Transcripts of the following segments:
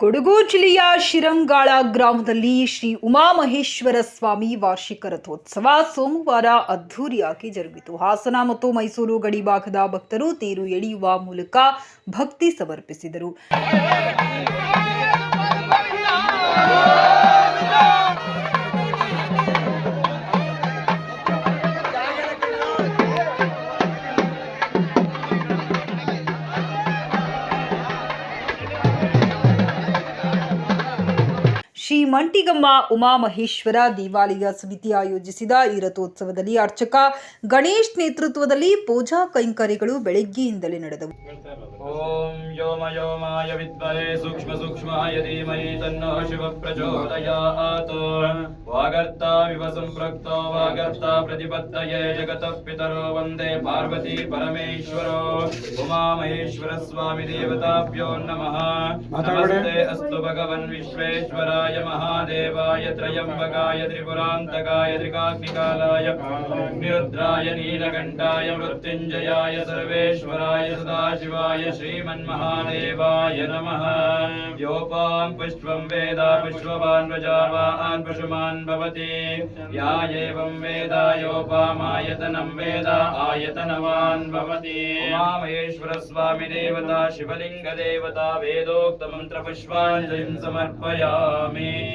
ಕೊಡಗು ಜಿಲ್ಲೆಯ ಶಿರಂಗಾಳ ಗ್ರಾಮದಲ್ಲಿ ಶ್ರೀ ಉಮಾಮಹೇಶ್ವರ ಸ್ವಾಮಿ ವಾರ್ಷಿಕ ರಥೋತ್ಸವ ಸೋಮವಾರ ಅದ್ಧೂರಿಯಾಗಿ ಜರುಗಿತು. ಹಾಸನ ಮತ್ತು ಮೈಸೂರು ಗಡಿ ಭಾಗದ ಭಕ್ತರು ತೇರು ಎಳೆಯುವ ಮೂಲಕ ಭಕ್ತಿ ಸಮರ್ಪಿಸಿದರು. ಮಂಟಿಗಮ್ಮ ಉಮಾಮಹೇಶ್ವರ ದೇವಾಲಯ ಸಮಿತಿ ಆಯೋಜಿಸಿದ ಈ ರಥೋತ್ಸವದಲ್ಲಿ ಅರ್ಚಕ ಗಣೇಶ್ ನೇತೃತ್ವದಲ್ಲಿ ಪೂಜಾ ಕೈಂಕರ್ಯಗಳು ಬೆಳಗ್ಗೆಯಿಂದಲೇ ನಡೆದವು. ಓಂ ಯೋಮ ಯೋಮಾಯ ವಿದ್ಮಹೆ ಸೂಕ್ಷ್ಮ ಸೂಕ್ಷ್ಮಾಯ ಧೀಮಹಿ ತನ್ನೋ ಶಿವ ಪ್ರಚೋದಯಾತ್. ವಾಗರ್ತ ವಿವ ಸಂಪ್ರಕ್ತೋ ವಾಗರ್ತ ಪ್ರತಿಪತ್ತಯೇ ಜಗತ ಪಿತರೋ ವಂದೇ ಪಾರ್ವತಿ ಪರಮೇಶ್ವರೋ. ಉಮಾಮಹೇಶ್ವರ ಸ್ವಾಮಿ ದೇವತಾಭ್ಯೋ ನಮಃ. ನಮಸ್ತೆ ಅಸ್ತು ಭಗವನ್ ವಿಶ್ವೇಶ್ವರಾಯ महादेवाय त्रयम्बकाय त्रिपुरान्तकाय त्रिकाग्निकालाय निरुद्राय, नीलकण्ठाय, मृत्युञ्जयाय, सर्वेश्वराय, सदाशिवाय, श्रीमन्महादेवाय नमः। योपां पुष्पं वेद पुष्पवान् प्रजावान् पशुमान् भवति। या एवं वेद योपामायतनं वेद आयतनवान् भवति। उमामहेश्वरस्वामि देवता, शिवलिङ्गदेवता, वेदोक्तमन्त्रपुष्पाञ्जलिं समर्पयामि।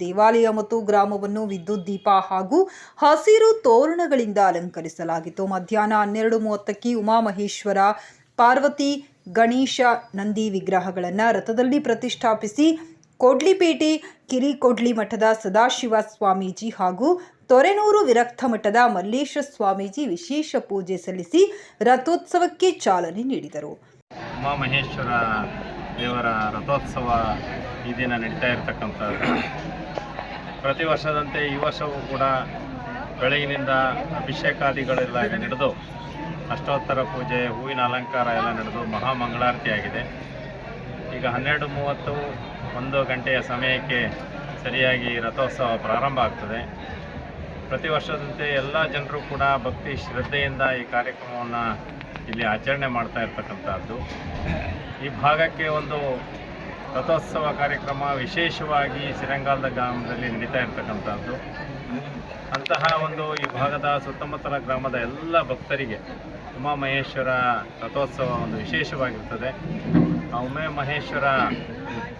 ದೇವಾಲಯ ಮತ್ತು ಗ್ರಾಮವನ್ನು ವಿದ್ಯುತ್, ದೀಪ ಹಾಗೂ ಹಸಿರು ತೋರಣಗಳಿಂದ ಅಲಂಕರಿಸಲಾಗಿತ್ತು. ಮಧ್ಯಾಹ್ನ ಹನ್ನೆರಡು ಮೂವತ್ತಕ್ಕೆ ಉಮಾಮಹೇಶ್ವರ ಪಾರ್ವತಿ ಗಣೇಶ ನಂದಿ ವಿಗ್ರಹಗಳನ್ನು ರಥದಲ್ಲಿ ಪ್ರತಿಷ್ಠಾಪಿಸಿ ಕೊಡ್ಲಿಪೇಟೆ, ಕಿರಿಕೊಡ್ಲಿ ಮಠದ ಸದಾಶಿವ ಸ್ವಾಮೀಜಿ ಹಾಗೂ ತೊರೆನೂರು ವಿರಕ್ತ ಮಠದ ಮಲ್ಲೇಶ ಸ್ವಾಮೀಜಿ ವಿಶೇಷ ಪೂಜೆ ಸಲ್ಲಿಸಿ ರಥೋತ್ಸವಕ್ಕೆ ಚಾಲನೆ ನೀಡಿದರು. ಉಮಾಮಹೇಶ್ವರ ದೇವರ ರಥೋತ್ಸವ ಈ ದಿನ ನಡೀತಾ ಇರ್ತಕ್ಕಂಥದ್ದು. ಪ್ರತಿ ವರ್ಷದಂತೆ ಈ ವರ್ಷವೂ ಕೂಡ ಬೆಳಗಿನಿಂದ ಅಭಿಷೇಕಾದಿಗಳೆಲ್ಲ ನಡೆದು, ಅಷ್ಟೋತ್ತರ ಪೂಜೆ, ಹೂವಿನ ಅಲಂಕಾರ ಎಲ್ಲ ನಡೆದು ಮಹಾಮಂಗಳಾರತಿ ಆಗಿದೆ ಈಗ ಹನ್ನೆರಡು ಮೂವತ್ತು ಒಂದು ಗಂಟೆಯ ಸಮಯಕ್ಕೆ ಸರಿಯಾಗಿ ರಥೋತ್ಸವ ಪ್ರಾರಂಭ ಆಗ್ತದೆ. ಪ್ರತಿ ವರ್ಷದಂತೆ ಎಲ್ಲ ಜನರು ಕೂಡ ಭಕ್ತಿ ಶ್ರದ್ಧೆಯಿಂದ ಈ ಕಾರ್ಯಕ್ರಮವನ್ನು ಇಲ್ಲಿ ಆಚರಣೆ ಮಾಡ್ತಾ ಇರ್ತಕ್ಕಂಥದ್ದು. ಈ ಭಾಗಕ್ಕೆ ಒಂದು ರಥೋತ್ಸವ ಕಾರ್ಯಕ್ರಮ ವಿಶೇಷವಾಗಿ ಸಿರಂಗಾಲದ ಗ್ರಾಮದಲ್ಲಿ ನಡೀತಾ ಇರ್ತಕ್ಕಂಥದ್ದು. ಅಂತಹ ಒಂದು ಈ ಭಾಗದ ಸುತ್ತಮುತ್ತಲ ಗ್ರಾಮದ ಎಲ್ಲ ಭಕ್ತರಿಗೆ ಉಮಾಮಹೇಶ್ವರ ರಥೋತ್ಸವ ಒಂದು ವಿಶೇಷವಾಗಿರ್ತದೆ. ಆ ಉಮೆ ಮಹೇಶ್ವರ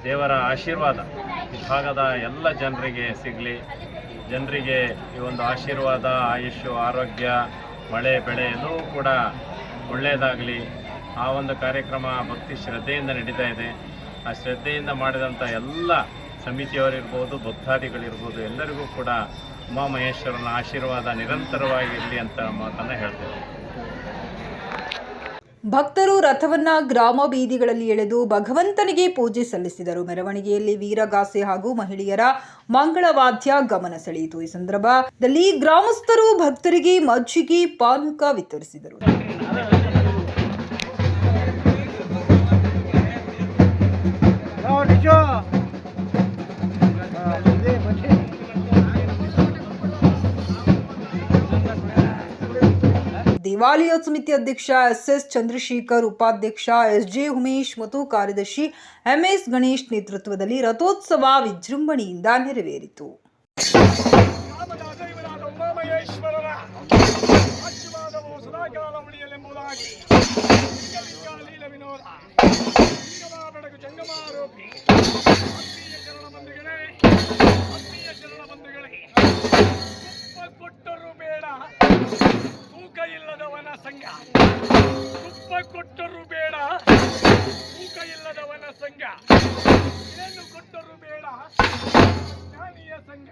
ದೇವರ ಆಶೀರ್ವಾದ ಈ ಭಾಗದ ಎಲ್ಲ ಜನರಿಗೆ ಸಿಗಲಿ. ಜನರಿಗೆ ಈ ಒಂದು ಆಶೀರ್ವಾದ ಆಯುಷ್ಯು ಆರೋಗ್ಯ, ಮಳೆ, ಬೆಳೆ ಎಲ್ಲವೂ ಕೂಡ ಒಳ್ಳೆಯದಾಗಲಿ. ಆ ಒಂದು ಕಾರ್ಯಕ್ರಮ ಭಕ್ತಿ ಶ್ರದ್ಧೆಯಿಂದ ನಡೀತಾ ಇದೆ. ಆ ಶ್ರದ್ಧೆಯಿಂದ ಮಾಡಿದಂಥ ಎಲ್ಲ ಸಮಿತಿಯವರಿರ್ಬೋದು, ಭಕ್ತಾದಿಗಳಿರ್ಬೋದು, ಎಲ್ಲರಿಗೂ ಕೂಡ ಉಮಾಮಹೇಶ್ವರನ ಆಶೀರ್ವಾದ ನಿರಂತರವಾಗಿರಲಿ ಅಂತ ಮಾತನ್ನು ಹೇಳ್ತೇವೆ ಭಕ್ತರು ರಥವನ್ನ ಗ್ರಾಮ ಬೀದಿಗಳಲ್ಲಿ ಎಳೆದು ಭಗವಂತನಿಗೆ ಪೂಜೆ ಸಲ್ಲಿಸಿದರು. ಮೆರವಣಿಗೆಯಲ್ಲಿ ವೀರಗಾಸೆ ಹಾಗೂ ಮಹಿಳೆಯರ ಮಂಗಳವಾದ್ಯ ಗಮನ ಸೆಳೆಯಿತು. ಈ ಸಂದರ್ಭದಲ್ಲಿ ಗ್ರಾಮಸ್ಥರು ಭಕ್ತರಿಗೆ ಮಜ್ಜಿಗೆ, ಪಾನಕ ವಿತರಿಸಿದರು. ದೇವಾಲಯ ಸಮಿತಿ ಅಧ್ಯಕ್ಷ ಎಸ್ ಎಸ್ ಚಂದ್ರಶೇಖರ್, ಉಪಾಧ್ಯಕ್ಷ ಎಸ್ ಜೆ ಉಮೇಶ್ ಮತ್ತು ಕಾರ್ಯದರ್ಶಿ ಎಂ ಎಸ್ ಗಣೇಶ್ ನೇತೃತ್ವದಲ್ಲಿ ರಥೋತ್ಸವ ವಿಜೃಂಭಣೆಯಿಂದ ನೆರವೇರಿತು. ಕೊಟ್ಟರು ಬೇಡ. ತೂಕ ಇಲ್ಲದವನ ಸಂಘ. ತುಪ್ಪ ಕೊಟ್ಟರು ಬೇಡ, ತೂಕ ಇಲ್ಲದವನ ಸಂಘ. ಏನು ಕೊಟ್ಟರು ಬೇಡ, ಜ್ಞಾನಿಯ ಸಂಘ.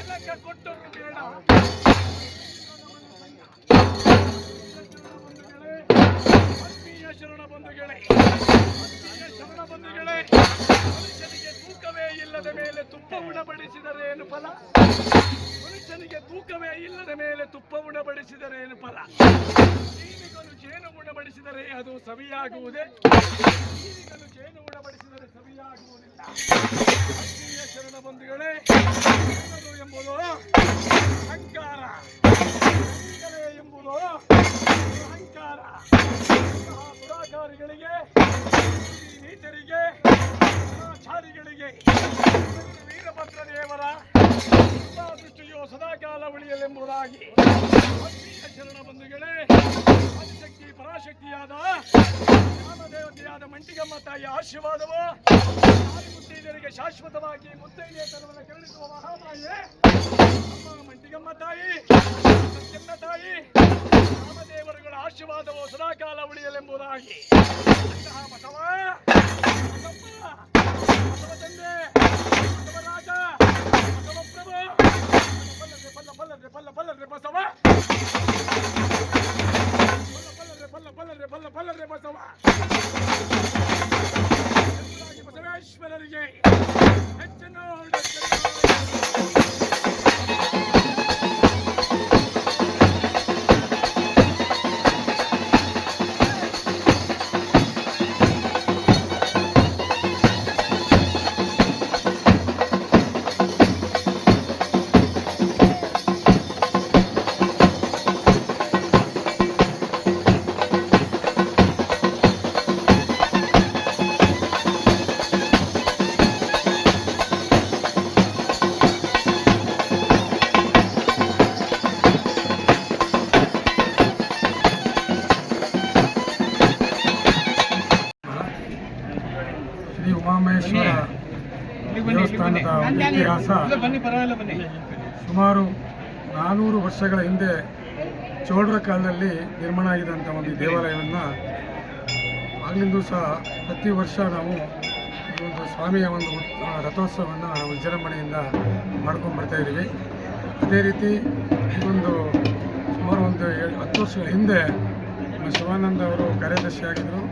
ಎಲ್ಲಕ್ಕ ಕೊಟ್ಟರು ಬೇಡ ಶರಣ ಬಂಧುಗಳೇ. ಆತ್ಮೀಯ ಶರಣ ಬಂಧುಗಳೇ, ಮನುಷ್ಯನಿಗೆ ತೂಕವೇ ಇಲ್ಲದ ಮೇಲೆ ತುಪ್ಪ ಉಣಬಡಿಸಿದರೆ ಏನು ಫಲ? ಮನುಷ್ಯನಿಗೆ ತೂಕವೇ ಇಲ್ಲದ ಮೇಲೆ ತುಪ್ಪ ಉಣಬಡಿಸಿದರೆ ಏನು ಫಲ? ಜೀವಿಗಳು ಜೇನು ಉಣಬಡಿಸಿದರೆ ಅದು ಸವಿಯಾಗುವುದೇ? ಈಗಲೂ ಜೇನು ಉಣಬಡಿಸಿದರೆ ಸವಿಯಾಗುವುದಿಲ್ಲ. ಆತ್ಮೀಯ ಶರಣ ಬಂಧುಗಳೇ ಎಂಬುದು? ಅಹಂಕಾರ. ಎಂಬುದು? ಅಹಂಕಾರ. ಇಂತಹ ನೀತರಿಗೆ ಚಾರಿಗಳಿಗೆ ವೀರಭದ್ರ ದೇವರ ದೃಷ್ಟಿಯು ಸದಾಕಾಲ ಉಳಿಯಲೆಂಬುದಾಗಿ ಶರಣ ಬಂಧುಗಳೇ, ಆದಿಶಕ್ತಿ, ಪರಾಶಕ್ತಿಯಾದ ರಾಮದೇವತೆಯಾದ ಮಂಟಿಗಮ್ಮ ತಾಯಿ ಆಶೀರ್ವಾದವು ಮುತ್ತೈದರಿಗೆ ಶಾಶ್ವತವಾಗಿ ಮುತ್ತೈದೆತನವನ್ನು ಕೆರಳಿಸುವ ಮಹಾಮಾಯೆ. ಮಂಟಿಗಮ್ಮ ತಾಯಿ ರಾಮದೇವರುಗಳ ಆಶೀರ್ವಾದವು ಸದಾಕಾಲ ಉಳಿಯಲೆಂಬುದಾಗಿ ಅಂತಹ ಬಸವ ಬಸಪ್ಪ, ಬಸವ ತಂದೆ ಬಸವರಾಜ ಬಸವಪ್ರಭು ಬಲ್ಲದ್ರೆ ಬಲ್ಲ ಬಲ್ಲದ್ರೆ ಬಲ್ಲ ಬಲ್ಲದ್ರೆ ಬಸವ ಬಲ್ಲ ಬಲ್ಲದ್ರೆ ಬಲ್ಲ ಬಲ್ಲದ್ರೆ ಬಲ್ಲ ಬಲ್ಲದ್ರೆ ಬಸವ ಶ್ರೀ ಉಮಾಮಹೇಶ್ವರ ದೇವಸ್ಥಾನದ ಒಂದು ಇತಿಹಾಸ. ಸುಮಾರು ನಾನೂರು ವರ್ಷಗಳ ಹಿಂದೆ ಚೋಳರ ಕಾಲದಲ್ಲಿ ನಿರ್ಮಾಣ ಆಗಿದಂಥ ಒಂದು ದೇವಾಲಯವನ್ನು ಆಗಲಿಂದೂ ಸಹ ಪ್ರತಿ ವರ್ಷ ನಾವು ಒಂದು ಸ್ವಾಮಿಯ ಒಂದು ರಥೋತ್ಸವವನ್ನು ನಾವು ವಿಜೃಂಭಣೆಯಿಂದ ಮಾಡ್ಕೊಂಡು ಬರ್ತಾ ಇದ್ದೀವಿ. ಅದೇ ರೀತಿ ಇದೊಂದು ಸುಮಾರು ಒಂದು ಏಳು ಹತ್ತು ವರ್ಷಗಳ ಹಿಂದೆ ನಮ್ಮ ಶಿವಾನಂದ ಅವರು ಕಾರ್ಯದರ್ಶಿಯಾಗಿದ್ದರು.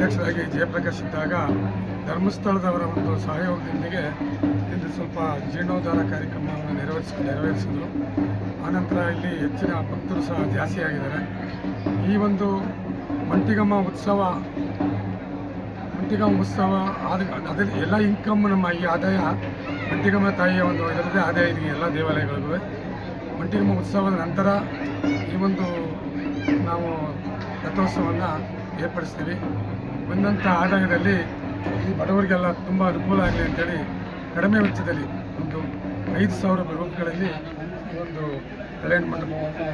ಅಧ್ಯಕ್ಷರಾಗಿ ಜಯಪ್ರಕಾಶ್ ಇದ್ದಾಗ ಧರ್ಮಸ್ಥಳದವರ ಒಂದು ಸಹಯೋಗದೊಂದಿಗೆ ಇಲ್ಲಿ ಸ್ವಲ್ಪ ಜೀರ್ಣೋದ್ಧಾರ ಕಾರ್ಯಕ್ರಮವನ್ನು ನೆರವೇರಿಸ ನೆರವೇರಿಸಿದರು. ಆನಂತರ ಇಲ್ಲಿ ಹೆಚ್ಚಿನ ಭಕ್ತರು ಸಹ ಜಾಸ್ತಿ ಆಗಿದ್ದಾರೆ ಈ ಒಂದು ಮಂಟಿಗಮ್ಮ ಉತ್ಸವ ಮಂಟಿಗಮ್ಮ ಉತ್ಸವ ಆದ ಅದರ ಎಲ್ಲ ಇನ್ಕಮ್ ನಮ್ಮ ಈ ಆದಾಯ ಮಂಟಿಗಮ್ಮ ತಾಯಿಯ ಒಂದು ಇದರದೇ ಆದಾಯ ಇದೆ, ಎಲ್ಲ ದೇವಾಲಯಗಳಿಗೂ. ಮಂಟಿಗಮ್ಮ ಉತ್ಸವದ ನಂತರ ಈ ಒಂದು ನಾವು ರಥೋತ್ಸವವನ್ನು ಏರ್ಪಡಿಸ್ತೀವಿ. ಬಂದಂಥ ಆದಾಯದಲ್ಲಿ ಈ ಬಡವರಿಗೆಲ್ಲ ತುಂಬ ಅನುಕೂಲ ಆಗಲಿ ಅಂತೇಳಿ ಕಡಿಮೆ ವೆಚ್ಚದಲ್ಲಿ ಒಂದು ಐದು ಸಾವಿರ ರೂಪಾಯಿಗಳಲ್ಲಿ ಒಂದು ಕಲ್ಯಾಣ ಮಂಟಪವನ್ನು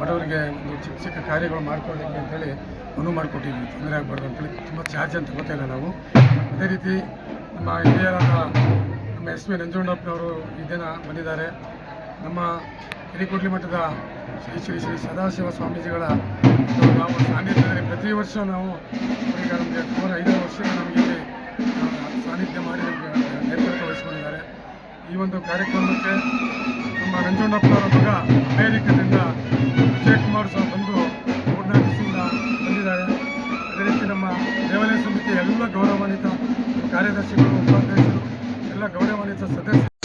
ಬಡವರಿಗೆ ಒಂದು ಚಿಕ್ಕ ಚಿಕ್ಕ ಕಾರ್ಯಗಳು ಮಾಡ್ಕೊಳ್ಳಿಕ್ಕೆ ಅಂತೇಳಿ ಅನುವು ಮಾಡಿಕೊಟ್ಟಿದ್ವಿ ತೊಂದರೆ ಆಗಬಾರ್ದು ಅಂತೇಳಿ ತುಂಬ ಚಾರ್ಜ್ ಅಂತ ಗೊತ್ತಿಲ್ಲ ನಾವು. ಅದೇ ರೀತಿ ನಮ್ಮ ಹಿರಿಯರಾದ ನಮ್ಮ ಎಸ್ ವಿ ನಂಜುಂಡಪ್ಪನವರು ಈ ದಿನ ಬಂದಿದ್ದಾರೆ. ನಮ್ಮ ಹಿರಿಕೋಟ್ಲಿ ಮಠದ ಶ್ರೀ ಶ್ರೀ ಶ್ರೀ ಸದಾಶಿವ ಸ್ವಾಮೀಜಿಗಳ ನಾವು ಸಾನ್ನಿಧ್ಯದಲ್ಲಿ ಪ್ರತಿ ವರ್ಷ ನಾವು ಈಗ ನಮಗೆ ಸುಮಾರು ಐದಾರು ವರ್ಷ ನಮಗೆ ಇಲ್ಲಿ ಸಾನ್ನಿಧ್ಯ ಮಾಡಿ ನಮಗೆ ನೇತೃತ್ವ ವಹಿಸಿಕೊಂಡಿದ್ದಾರೆ. ಈ ಒಂದು ಕಾರ್ಯಕ್ರಮಕ್ಕೆ ನಮ್ಮ ನಂಜುಂಡಪ್ಪನವರ ಮಗ ಅಮೇರಿಕದಿಂದ ವಿಜಯ್ ಕುಮಾರ್ ಸಹ ಬಂದು ದಿವಸದಿಂದ ಬಂದಿದ್ದಾರೆ. ಅದೇ ರೀತಿ ನಮ್ಮ ದೇವಾಲಯ ಸಮಿತಿ ಎಲ್ಲ ಗೌರವಾನ್ವಿತ ಕಾರ್ಯದರ್ಶಿಗಳು, ಉಪಾಧ್ಯಕ್ಷರು, ಎಲ್ಲ ಗೌರವಾನ್ವಿತ ಸದಸ್ಯರು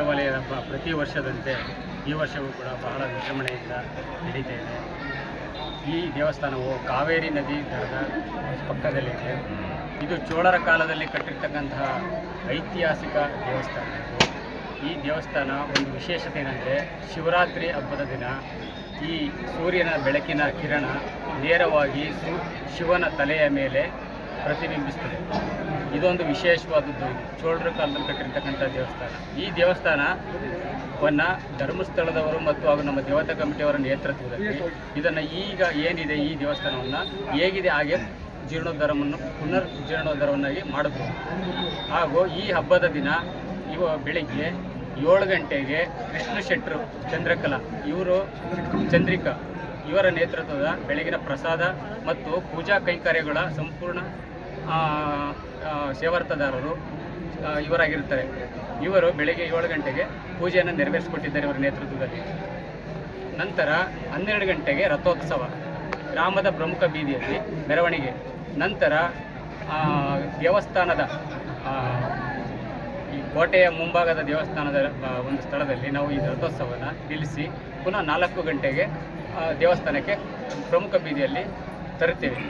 ವರ್ಷದಂತೆ ಈ ವರ್ಷವೂ ಕೂಡ ಬಹಳ ವಿಜೃಂಭಣೆಯಿಂದ ನಡೀತಾ ಇದೆ ಈ ದೇವಸ್ಥಾನವು ಕಾವೇರಿ ನದಿ ದರದ ಪಕ್ಕದಲ್ಲಿದೆ ಇದು ಚೋಳರ ಕಾಲದಲ್ಲಿ ಕಟ್ಟಿರ್ತಕ್ಕಂತಹ ಐತಿಹಾಸಿಕ ದೇವಸ್ಥಾನ. ಈ ದೇವಸ್ಥಾನ ಒಂದು ವಿಶೇಷತೆ ಏನಂದರೆ ಶಿವರಾತ್ರಿ ಹಬ್ಬದ ದಿನ ಈ ಸೂರ್ಯನ ಬೆಳಕಿನ ಕಿರಣ ನೇರವಾಗಿ ಶಿವನ ತಲೆಯ ಮೇಲೆ ಪ್ರತಿಬಿಂಬಿಸ್ತದೆ. ಇದೊಂದು ವಿಶೇಷವಾದದ್ದು. ಚೋಳರ ಕಾಲದಲ್ಲಿ ಕಟ್ಟಿರ್ತಕ್ಕಂಥ ದೇವಸ್ಥಾನ. ಈ ದೇವಸ್ಥಾನವನ್ನು ಧರ್ಮಸ್ಥಳದವರು ಮತ್ತು ಹಾಗೂ ನಮ್ಮ ದೇವತಾ ಕಮಿಟಿಯವರ ನೇತೃತ್ವದಲ್ಲಿ ಇದನ್ನು ಈಗ ಏನಿದೆ ಈ ದೇವಸ್ಥಾನವನ್ನು ಹೇಗಿದೆ ಹಾಗೆ ಜೀರ್ಣೋದ್ಧಾರವನ್ನು ಪುನರ್ ಜೀರ್ಣೋದ್ಧಾರವನ್ನಾಗಿ ಮಾಡಿದ್ರು ಹಾಗೂ ಈ ಹಬ್ಬದ ದಿನ ಇವ ಬೆಳಿಗ್ಗೆ ಏಳು ಗಂಟೆಗೆ ಕೃಷ್ಣ ಶೆಟ್ಟರು ಚಂದ್ರಕಲಾ, ಇವರು ಚಂದ್ರಿಕಾ ಇವರ ನೇತೃತ್ವದ ಬೆಳಗಿನ ಪ್ರಸಾದ ಮತ್ತು ಪೂಜಾ ಕೈಂಕರ್ಯಗಳ ಸಂಪೂರ್ಣ ಸೇವಾರ್ಥದಾರರು ಆ, ಇವರಾಗಿರ್ತಾರೆ ಇವರು ಬೆಳಗ್ಗೆ ಏಳು ಗಂಟೆಗೆ ಪೂಜೆಯನ್ನು ನೆರವೇರಿಸಿಕೊಟ್ಟಿದ್ದಾರೆ ಇವರ ನೇತೃತ್ವದಲ್ಲಿ. ನಂತರ ಹನ್ನೆರಡು ಗಂಟೆಗೆ ರಥೋತ್ಸವ ಗ್ರಾಮದ ಪ್ರಮುಖ ಬೀದಿಯಲ್ಲಿ ಮೆರವಣಿಗೆ. ನಂತರ ದೇವಸ್ಥಾನದ ಈ ಕೋಟೆಯ ಮುಂಭಾಗದ ದೇವಸ್ಥಾನದ ಒಂದು ಸ್ಥಳದಲ್ಲಿ ನಾವು ಈ ರಥೋತ್ಸವನ ನಿಲ್ಲಿಸಿ ಪುನಃ ನಾಲ್ಕು ಗಂಟೆಗೆ ದೇವಸ್ಥಾನಕ್ಕೆ ಪ್ರಮುಖ ಬೀದಿಯಲ್ಲಿ ತರುತ್ತೇವೆ.